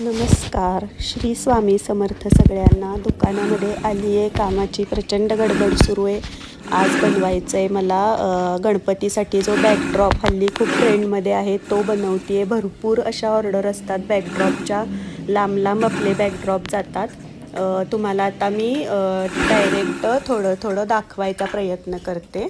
नमस्कार. श्री स्वामी समर्थ सगळ्यांना दुकानामध्ये आली आहे कामाची प्रचंड गडबड सुरू आहे. आज बनवायचं आहे मला गणपतीसाठी जो बॅकड्रॉप हल्ली खूप ट्रेंडमध्ये आहे तो बनवते आहे भरपूर अशा ऑर्डर असतात बॅकड्रॉपच्या लांब लांब आपले बॅकड्रॉप जातात. तुम्हाला आता मी डायरेक्ट थोडं थोडं दाखवायचा प्रयत्न करते.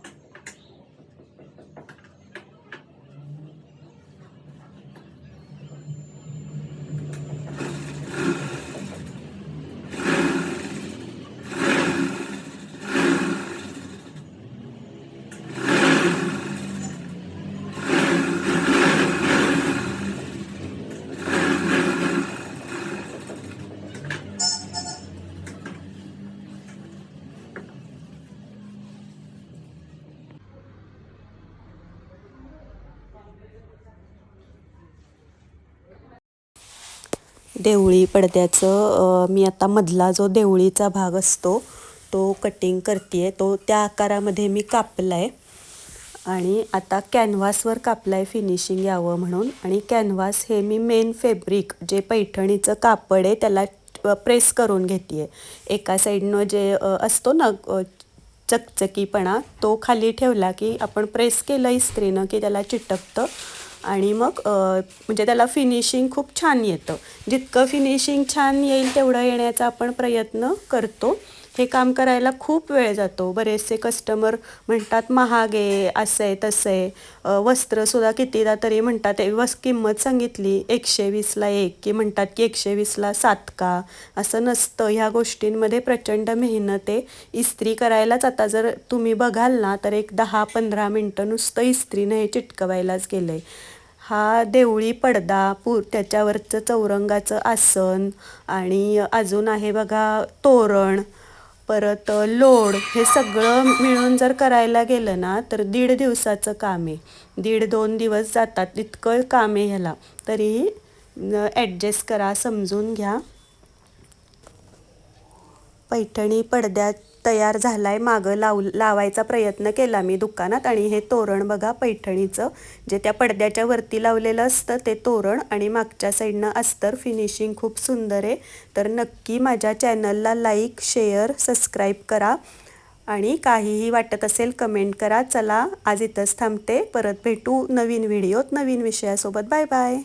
देवळी पडद्याचं मी आता मधला जो देवळीचा भाग असतो तो कटिंग करते आहे तो त्या आकारामध्ये मी कापला आहे आणि आता कॅनव्हासवर कापला आहे फिनिशिंग यावं म्हणून. आणि कॅनव्हास हे मी मेन फॅब्रिक जे पैठणीचं कापड आहे त्याला प्रेस करून घेते आहे एका साईडनं जे असतो ना चकचकीपणा तो खाली ठेवला की आपण प्रेस केलं इस्त्रीनं की त्याला चिटकतं. आणि मग म्हणजे त्याला फिनिशिंग खूप छान येतं. जितकं फिनिशिंग छान येईल तेवढं येण्याचा आपण प्रयत्न करतो. हे काम करायला खूप वेळ जातो. बरेचसे कस्टमर म्हणतात महाग आहे असं आहे तसं आहे वस्त्रसुद्धा कितीदा तरी म्हणतात वस किंमत सांगितली एकशे वीसला एक की म्हणतात की एकशे वीसला सात का? असं नसतं. ह्या गोष्टींमध्ये प्रचंड मेहनत आहे. इस्त्री करायलाच आता जर तुम्ही बघाल ना तर एक दहा पंधरा मिनटं नुसतं इस्त्रीनं हे चिटकवायलाच गेलं आहे हा देवळी पडदा पूर त्याच्यावरचं चौरंगाचं आसन आणि अजून आहे बघा तोरण परत लोड हे सगळं मिळून जर करायला गेलं ना तर दीड दिवसाचं काम आहे. दीड दोन दिवस जातात इतकं काम आहे ह्याला. तरीही ॲडजस्ट करा समजून घ्या. पैठणी पडद्यात तयार झालाय मागं लाव लावायचा प्रयत्न केला मी दुकानात आणि हे तोरण बघा पैठणीचं. जे त्या पडद्याच्या वरती लावलेलं असतं ते तोरण आणि मागच्या साईडनं अस्तर फिनिशिंग खूप सुंदर आहे. तर नक्की माझ्या चॅनलला लाईक शेअर सबस्क्राईब करा. आणि काहीही वाटत असेल कमेंट करा. चला आज इथंच थांबते. परत भेटू नवीन व्हिडिओत नवीन विषयासोबत. Bye bye